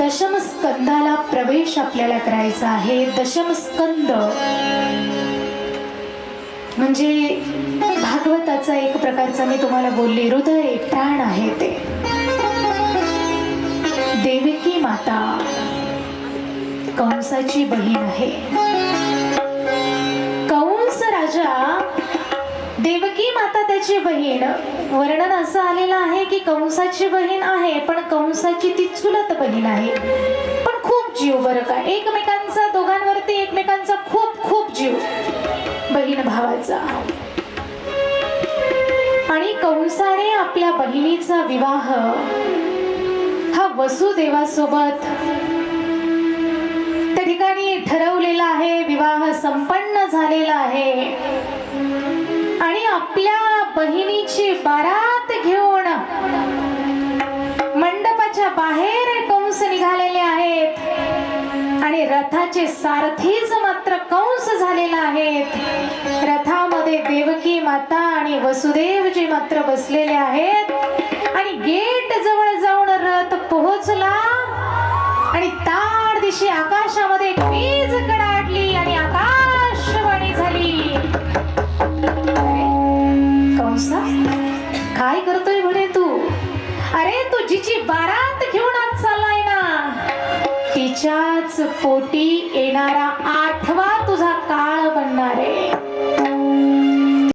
दशम स्कंदाला प्रवेश आपल्याला करायचा आहे. दशम स्कंद म्हणजे भागवताचा एक प्रकारचा मी तुम्हाला बोलले हृदय प्राण आहे ते. देवकी माता कंसाची बहीण आहे. कंस राजा देवकी माता त्याची बहीण. वर्णन असं आलेलं आहे की कंसाची बहीण आहे पण कंसाची ती चुलत बहीण आहे. पण खूप जीव बरं का? एकमेकांचा दोघांवरती एकमेकांचा खूप खूप जीव. बहीण भावाचा. आणि कंसाने आपल्या बहिणीचा विवाह हा वसुदेवासोबत त्या ठिकाणी ठरवलेला आहे. विवाह संपन्न झालेला आहे. आपल्या बहिणीची बारात घेऊन मंडपाच्या बाहेर कंस निघालेले आहेत. आणि रथाचे सारथीच मात्र कंस झालेला आहेत. रथामध्ये देवकी माता आणि वसुदेवजी मात्र बसलेले आहेत. आणि गेट जवळ जाऊन रथ पोहोचला. आणि ताड दिशी आकाशामध्ये वीज तुझीची तू जिची बारात घेऊन आज चाललाय ना तिच्याच पोटी येणारा आठवा तुझा का